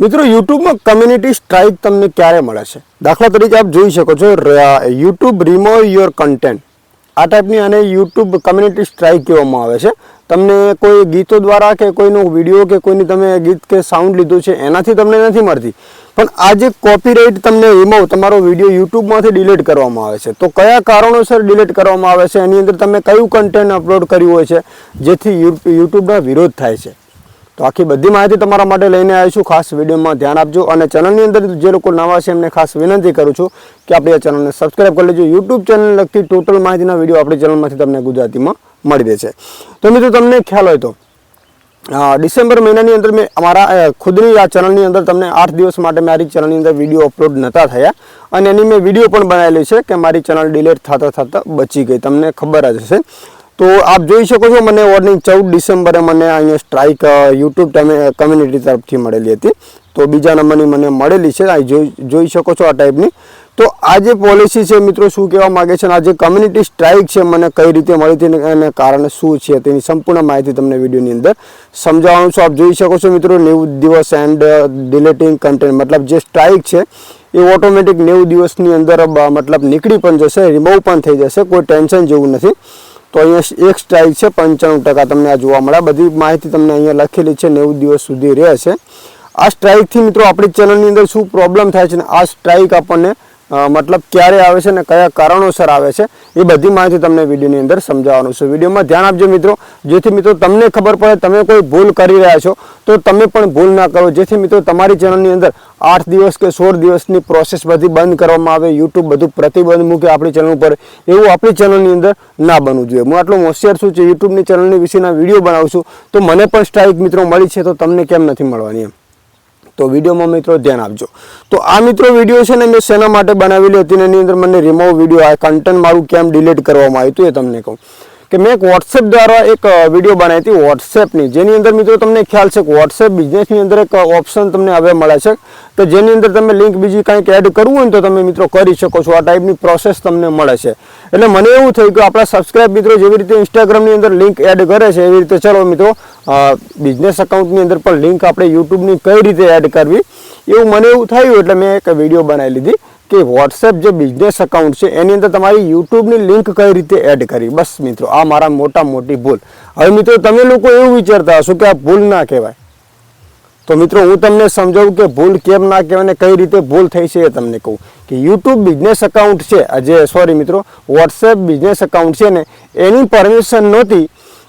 મિત્રો, યુટ્યુબમાં community strike તમને ક્યારે મળે છે? દાખલા તરીકે આપ જોઈ શકો છો યુટ્યુબ રિમૂવ યોર કન્ટેન્ટ આ ટાઈપની આને યુટ્યુબ કમ્યુનિટી સ્ટ્રાઇક કહેવામાં આવે છે. તમને કોઈ ગીતો દ્વારા કે કોઈનો વીડિયો કે કોઈની તમે ગીત કે સાઉન્ડ લીધું છે, એનાથી તમને નથી મળતી. પણ આ જે કોપીરાઇટ તમને રિમૂવ તમારો વીડિયો યુટ્યુબમાંથી ડિલીટ કરવામાં આવે છે. તો કયા કારણોસર ડિલીટ કરવામાં આવે છે? એની અંદર તમે કયું કન્ટેન્ટ અપલોડ કર્યું હોય છે? જેથી યુટ્યુબના વિરોધ થાય છે. તો આખી બધી માહિતી તમારા માટે લઈને આવીશું ખાસ વિડીયોમાં ધ્યાન આપજો અને ચેનલની અંદર જે લોકો નવા છે એમને ખાસ વિનંતી કરું છું કે આપણી આ ચેનલને સબસ્ક્રાઈબ કરી લેજો. યુટ્યુબ ચેનલ લગતી ટોટલ માહિતીના વીડિયો આપણી ચેનલમાંથી તમને ગુજરાતીમાં મળી રહેશે. તો મિત્રો તમને ખ્યાલ હોય તો ડિસેમ્બર મહિનાની અંદર મેં અમારા ખુદની આ ચેનલની અંદર તમને આઠ દિવસ માટે મારી ચેનલની અંદર વીડિયો અપલોડ નહોતા થયા અને એની મેં વીડિયો પણ બનાવેલી છે કે મારી ચેનલ ડિલેટ થતાં થતાં બચી ગઈ. તમને ખબર જ હશે. તો આપ જોઈ શકો છો, મને વોર્નિંગ ચૌદ ડિસેમ્બરે મને અહીંયા સ્ટ્રાઇક યુટ્યુબ કમ્યુનિટી તરફથી મળેલી હતી. તો બીજા નંબરની મને મળેલી છે, આ જોઈ જોઈ શકો છો આ ટાઈપની તો આ જે પોલિસી છે, મિત્રો, શું કહેવા માગે છે અને આ જે કમ્યુનિટી સ્ટ્રાઇક છે, મને કઈ રીતે મળી હતી અને કારણે શું છે, તેની સંપૂર્ણ માહિતી તમને વિડીયોની અંદર સમજાવવાનું છું. આપ જોઈ શકો છો, મિત્રો, નેવું દિવસ એન્ડ ડિલેટિંગ કન્ટેન્ટ મતલબ જે સ્ટ્રાઇક છે, એ ઓટોમેટિક નેવું દિવસની અંદર મતલબ નીકળી પણ જશે રિમૂવ પણ થઈ જશે, કોઈ ટેન્શન જેવું નથી. તો અહીંયા એક સ્ટ્રાઇક છે, પંચાણું ટકા તમને આ જોવા મળે. બધી માહિતી તમને અહીંયા લખેલી છે, નેવું દિવસ સુધી રહે છે આ સ્ટ્રાઇકથી મિત્રો આપણી ચેનલની અંદર શું પ્રોબ્લેમ થાય છે ને આ સ્ટ્રાઇક આપણને મતલબ ક્યારે આવે છે ને કયા કારણોસર આવે છે, એ બધી માહિતી તમને વિડીયોની અંદર સમજાવવાનું છે. વિડીયોમાં ધ્યાન આપજો મિત્રો, જેથી મિત્રો તમને ખબર પડે, તમે કોઈ ભૂલ કરી રહ્યા છો, તો તમે પણ ભૂલ ના કરો. જેથી મિત્રો તમારી ચેનલની અંદર આઠ દિવસ કે સોળ દિવસની પ્રોસેસ બધી બંધ કરવામાં આવે યુટ્યુબ બધું પ્રતિબંધ મૂકે આપણી ચેનલ ઉપર, એવું આપણી ચેનલની અંદર ના બનવું જોઈએ. હું આટલું હોશિયાર છું છે યુટ્યુબની ચેનલની વિશેના વીડિયો બનાવું છું, તો મને પણ સ્ટ્રાઇક મિત્રો મળી છે, તો તમને કેમ નથી મળવાની એમ? તો વિડીયોમાં મિત્રો ધ્યાન આપજો. તો આ મિત્રો વીડિયો છે ને મેં શેના માટે બનાવેલી હતી એની અંદર મને રિમૂવ વીડિયો આ કન્ટેન્ટ મારું કેમ ડિલીટ કરવામાં આવ્યું હતું એ તમને કહું. કે મેં એક વોટ્સએપ દ્વારા એક વીડિયો બનાવી હતી વોટ્સએપની જેની અંદર મિત્રો તમને ખ્યાલ છે કે વોટ્સએપ બિઝનેસની અંદર એક ઓપ્શન તમને હવે મળે છે. તો જેની અંદર તમે લિંક બીજી કંઈક એડ કરવું હોય ને તો તમે મિત્રો કરી શકો છો. આ ટાઈપની પ્રોસેસ તમને મળે છે. એટલે મને એવું થયું કે આપણા સબસ્ક્રાઇબ મિત્રો જેવી રીતે ઇન્સ્ટાગ્રામની અંદર લિંક એડ કરે છે, એવી રીતે ચલો મિત્રો બિઝનેસ અકાઉન્ટની અંદર પણ લિંક આપણે યુટ્યુબની કઈ રીતે એડ કરવી? એવું મને એવું થયું એટલે મેં એક વીડિયો બનાવી લીધી. કે વોટ્સએપ જે બિઝનેસ અકાઉન્ટ છે, એની અંદર તમારી યુટ્યુબની લિંક કઈ રીતે એડ કરી? બસ મિત્રો, આ મારા મોટા મોટી ભૂલ. હવે મિત્રો, તમે લોકો એવું વિચારતા હશો કે આ ભૂલ ના કહેવાય. તો મિત્રો, હું તમને સમજાવું કે ભૂલ કેમ ના કહેવાય ને કઈ રીતે ભૂલ થઈ છે એ તમને કહું. કે યુટ્યુબ બિઝનેસ અકાઉન્ટ છે જે સોરી મિત્રો વોટ્સએપ બિઝનેસ અકાઉન્ટ છે ને, એની પરમિશન નહોતી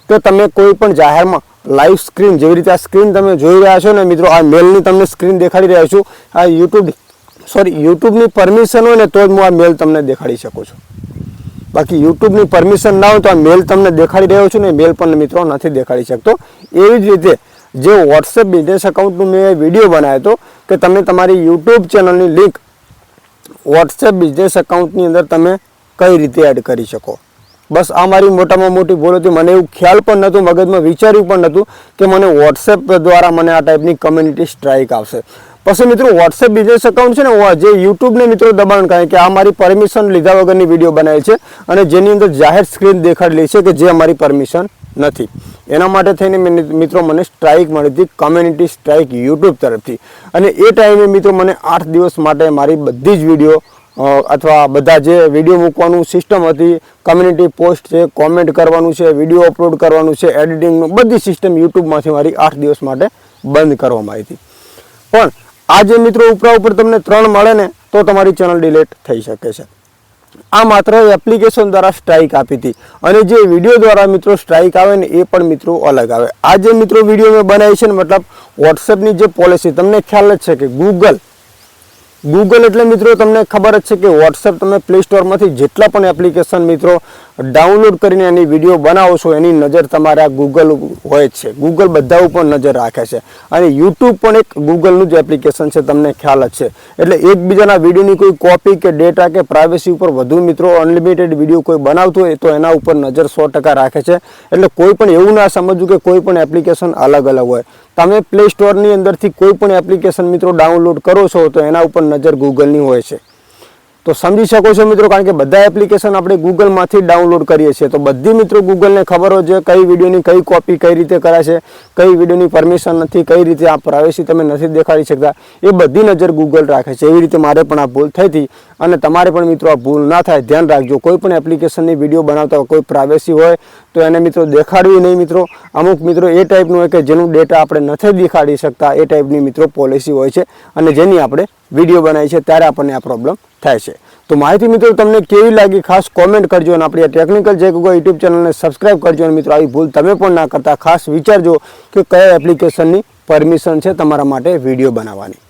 કે તમે કોઈ પણ જાહેરમાં લાઈવ સ્ક્રીન જેવી રીતે આ સ્ક્રીન તમે જોઈ રહ્યા છો ને મિત્રો, આ મેલની તમને સ્ક્રીન દેખાડી રહ્યા છું. આ યુટ્યુબ સોરી, યુટ્યુબની પરમિશન હોય ને તો જ હું આ મેલ તમને દેખાડી શકું છું. બાકી યુટ્યુબની પરમિશન ના હોય તો આ મેલ તમને દેખાડી રહ્યો છું ને મેલ પણ મિત્રો નથી દેખાડી શકતો. એવી જ રીતે જે વોટ્સએપ બિઝનેસ અકાઉન્ટનું મેં વીડિયો બનાવ્યો હતો કે તમે તમારી યુટ્યુબ ચેનલની લિંક વોટ્સએપ બિઝનેસ અકાઉન્ટની અંદર તમે કઈ રીતે એડ કરી શકો. બસ આ મારી મોટામાં મોટી ભૂલ હતી. મને એવું ખ્યાલ પણ નહોતું, મગજમાં વિચાર્યું પણ નહોતું કે મને વોટ્સએપ દ્વારા મને આ ટાઈપની કમ્યુનિટી સ્ટ્રાઇક આવશે. પછી મિત્રો વોટ્સએપ બિઝનેસ એકાઉન્ટ છે ને જે યુટ્યુબને મિત્રો દબાણ કારણ કે આ મારી પરમિશન લીધા વગરની વીડિયો બનાવી છે અને જેની અંદર જાહેર સ્ક્રીન દેખાડેલી છે કે જે અમારી પરમિશન નથી. એના માટે થઈને મિત્રો મને સ્ટ્રાઇક મળી હતી કમ્યુનિટી સ્ટ્રાઇક યુટ્યુબ તરફથી. અને એ ટાઈમે મિત્રો મને આઠ દિવસ માટે મારી બધી જ વીડિયો અથવા બધા જે વીડિયો મૂકવાનું સિસ્ટમ હતી કમ્યુનિટી પોસ્ટ છે કોમેન્ટ કરવાનું છે વીડિયો અપલોડ કરવાનું છે એડિટિંગનું બધી સિસ્ટમ યુટ્યુબમાંથી મારી આઠ દિવસ માટે બંધ કરવામાં આવી હતી. પણ આ જે મિત્રો ઉપરા ઉપર તમને ત્રણ મળે ને, તો તમારી ચેનલ ડિલીટ થઈ શકે છે. આ માત્ર એપ્લિકેશન દ્વારા સ્ટ્રાઇક આપી હતી. અને જે વીડિયો દ્વારા મિત્રો સ્ટ્રાઇક આવે ને, એ પણ મિત્રો અલગ આવે. આ જે મિત્રો વીડિયો મેં બનાવી છે ને, મતલબ વોટ્સએપની જે પોલિસી, તમને ખ્યાલ જ છે કે ગૂગલ ગૂગલ એટલે મિત્રો તમને ખબર જ છે કે વોટ્સએપ તમે પ્લે સ્ટોરમાંથી જેટલા પણ એપ્લિકેશન મિત્રો ડાઉનલોડ કરીને એની વીડિયો બનાવો છો, એની નજર તમારે ગૂગલ હોય છે. ગૂગલ બધા ઉપર નજર રાખે છે. અને યુટ્યુબ પણ એક ગૂગલનું જ એપ્લિકેશન છે, તમને ખ્યાલ જ છે. એટલે એકબીજાના વિડીયોની કોઈ કોપી કે ડેટા કે પ્રાઇવેસી ઉપર વધુ મિત્રો અનલિમિટેડ વીડિયો કોઈ બનાવતું હોય, તો એના ઉપર નજર સો ટકા રાખે છે. એટલે કોઈ પણ એવું ના સમજવું કે કોઈ પણ એપ્લિકેશન અલગ અલગ હોય. તમે પ્લે સ્ટોરની અંદરથી કોઈ પણ એપ્લિકેશન મિત્રો ડાઉનલોડ કરો છો, તો એના ઉપર નજર ગૂગલની હોય છે. તો સમજી શકો છો મિત્રો, કારણ કે બધા એપ્લિકેશન આપણે ગૂગલમાંથી ડાઉનલોડ કરીએ છીએ. તો બધી મિત્રો ગૂગલને ખબર હોય છે કઈ વિડીયોની કઈ કોપી કઈ રીતે કરાય છે કઈ વિડીયોની પરમિશન નથી, કઈ રીતે આ પ્રાઇવેસી તમે નથી દેખાડી શકતા. એ બધી નજર ગૂગલ રાખે છે. એવી રીતે મારે પણ આ ભૂલ થઈ હતી અને તમારે પણ મિત્રો આ ભૂલ ના થાય, ધ્યાન રાખજો. કોઈ પણ એપ્લિકેશનની વીડિયો બનાવતા કોઈ પ્રાઇવેસી હોય, તો એને મિત્રો દેખાડવી નહીં મિત્રો. અમુક મિત્રો એ ટાઈપનું હોય કે જેનું ડેટા આપણે નથી દેખાડી શકતા, એ ટાઈપની મિત્રો પોલિસી હોય છે અને જેની આપણે વીડિયો બનાવી છે, ત્યારે આપણને આ પ્રોબ્લેમ થાય છે. તો માહિતી મિત્રો તમને કેવી લાગી ખાસ કોમેન્ટ કરજો અને આપણી આ ટેકનિકલ જે ગૂગલ યુટ્યુબ ચેનલને સબસ્ક્રાઇબ કરજો અને મિત્રો આવી ભૂલ તમે પણ ના કરતા ખાસ વિચારજો કે કયા એપ્લિકેશનની પરમિશન છે તમારા માટે વીડિયો બનાવવાની.